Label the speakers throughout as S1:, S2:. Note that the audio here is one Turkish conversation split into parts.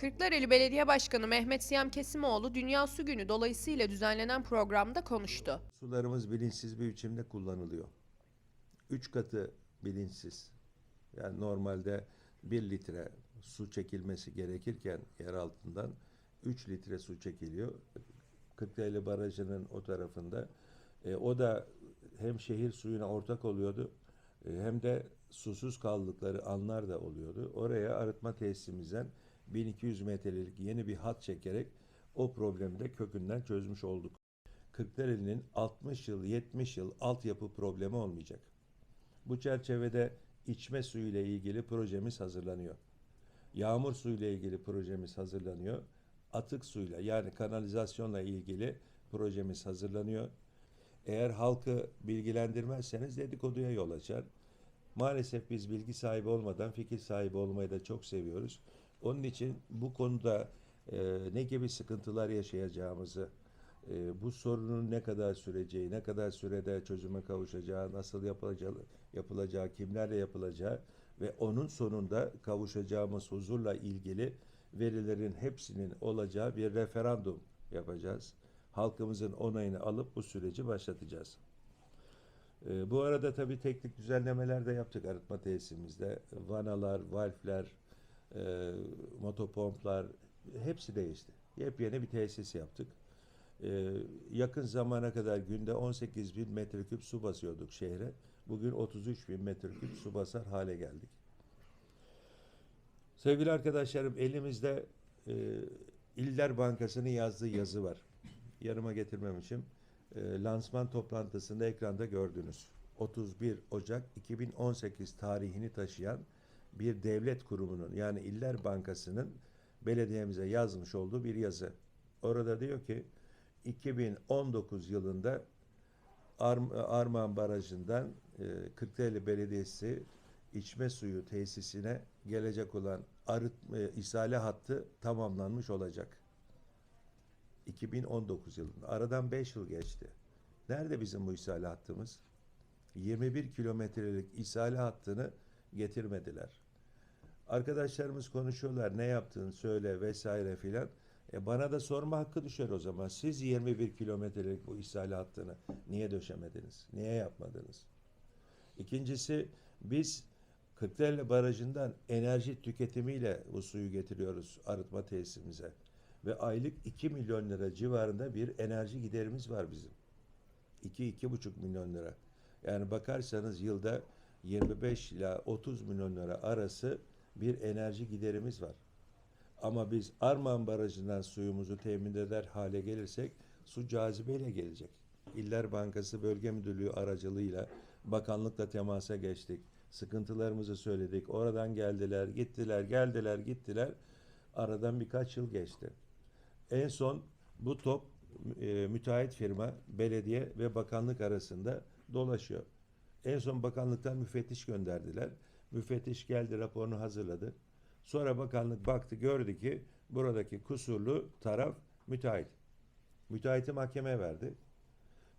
S1: Kırklareli Belediye Başkanı Mehmet Siyam Kesimoğlu Dünya Su Günü dolayısıyla düzenlenen programda konuştu.
S2: Sularımız bilinçsiz bir biçimde kullanılıyor. Üç katı bilinçsiz. Yani normalde bir litre su çekilmesi gerekirken yer altından 3 litre su çekiliyor. Kırklareli Barajı'nın o tarafında. E, o da hem şehir suyuna ortak oluyordu e, hem de susuz kaldıkları anlar da oluyordu. Oraya arıtma tesisimizden 1200 metrelik yeni bir hat çekerek o problemi de kökünden çözmüş olduk. Kırklareli'nin 60 yıl, 70 yıl altyapı problemi olmayacak. Bu çerçevede içme suyu ile ilgili projemiz hazırlanıyor. Yağmur suyu ile ilgili projemiz hazırlanıyor. Atık suyla yani kanalizasyonla ilgili projemiz hazırlanıyor. Eğer halkı bilgilendirmezseniz dedikoduya yol açar. Maalesef biz bilgi sahibi olmadan fikir sahibi olmayı da çok seviyoruz. Onun için bu konuda e, ne gibi sıkıntılar yaşayacağımızı, e, bu sorunun ne kadar süreceği, ne kadar sürede çözüme kavuşacağı, nasıl yapılacağı, yapılacağı, kimlerle yapılacağı ve onun sonunda kavuşacağımız huzurla ilgili verilerin hepsinin olacağı bir referandum yapacağız. Halkımızın onayını alıp bu süreci başlatacağız. E, bu arada tabii teknik düzenlemeler de yaptık arıtma tesisimizde. Vanalar, valfler, e, motopomplar hepsi değişti. Yepyeni bir tesis yaptık. E, yakın zamana kadar günde 18 bin metreküp su basıyorduk şehre. Bugün 33 bin metreküp su basar hale geldik. Sevgili arkadaşlarım elimizde e, İller Bankası'nın yazdığı yazı var. Yanıma getirmemişim. E, lansman toplantısında ekranda gördünüz. 31 Ocak 2018 tarihini taşıyan bir devlet kurumunun yani İller Bankası'nın belediyemize yazmış olduğu bir yazı. Orada diyor ki 2019 yılında Arm Armağan Barajı'ndan e, Kırklareli Belediyesi içme suyu tesisine gelecek olan arıtma isale hattı tamamlanmış olacak. 2019 yılında. Aradan 5 yıl geçti. Nerede bizim bu isale hattımız? 21 kilometrelik isale hattını getirmediler. Arkadaşlarımız konuşuyorlar ne yaptın söyle vesaire filan. E bana da sorma hakkı düşer o zaman. Siz 21 kilometrelik bu isale hattını niye döşemediniz? Niye yapmadınız? İkincisi biz Kırklareli Barajı'ndan enerji tüketimiyle bu suyu getiriyoruz arıtma tesisimize. Ve aylık 2 milyon lira civarında bir enerji giderimiz var bizim. 2-2,5 milyon lira. Yani bakarsanız yılda 25 ila 30 milyon lira arası bir enerji giderimiz var. Ama biz Armağan Barajı'ndan suyumuzu temin eder hale gelirsek su cazibeyle gelecek. İller Bankası Bölge Müdürlüğü aracılığıyla bakanlıkla temasa geçtik. Sıkıntılarımızı söyledik. Oradan geldiler, gittiler, geldiler, gittiler. Aradan birkaç yıl geçti. En son bu top e, müteahhit firma, belediye ve bakanlık arasında dolaşıyor. En son bakanlıktan müfettiş gönderdiler. Müfettiş geldi raporunu hazırladı. Sonra bakanlık baktı gördü ki buradaki kusurlu taraf müteahhit. Müteahhiti mahkemeye verdi.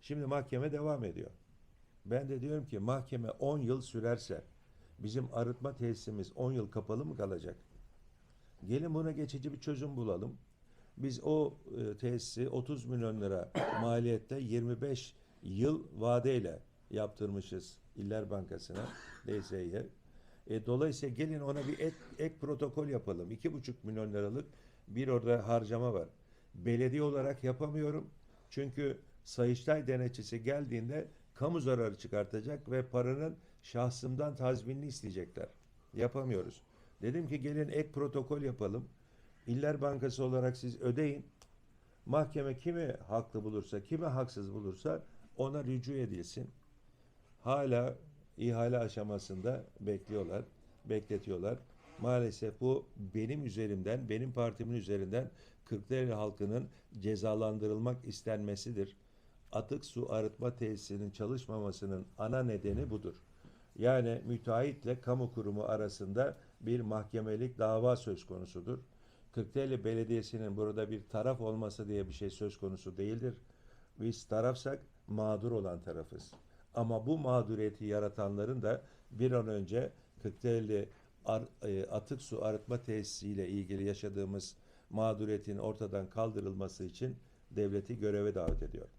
S2: Şimdi mahkeme devam ediyor. Ben de diyorum ki mahkeme 10 yıl sürerse bizim arıtma tesisimiz 10 yıl kapalı mı kalacak? Gelin buna geçici bir çözüm bulalım. Biz o e, tesisi 30 milyon lira maliyette 25 yıl vadeyle yaptırmışız İller Bankası'na, DSİ'ye. E, dolayısıyla gelin ona bir ek, ek protokol yapalım. 2,5 milyon liralık bir orada harcama var. Belediye olarak yapamıyorum. Çünkü Sayıştay denetçisi geldiğinde kamu zararı çıkartacak ve paranın şahsımdan tazminini isteyecekler. Yapamıyoruz. Dedim ki gelin ek protokol yapalım. İller Bankası olarak siz ödeyin. Mahkeme kimi haklı bulursa, kimi haksız bulursa ona rücu edilsin. Hala ihale aşamasında bekliyorlar, bekletiyorlar. Maalesef bu benim üzerimden, benim partimin üzerinden Kırklareli halkının cezalandırılmak istenmesidir. Atık su arıtma tesisinin çalışmamasının ana nedeni budur. Yani müteahhitle kamu kurumu arasında bir mahkemelik dava söz konusudur. Kırklareli Belediyesi'nin burada bir taraf olması diye bir şey söz konusu değildir. Biz tarafsak mağdur olan tarafız. Ama bu mağduriyeti yaratanların da bir an önce Kırklareli ar- e, atık su arıtma tesisiyle ilgili yaşadığımız mağduriyetin ortadan kaldırılması için devleti göreve davet ediyorum.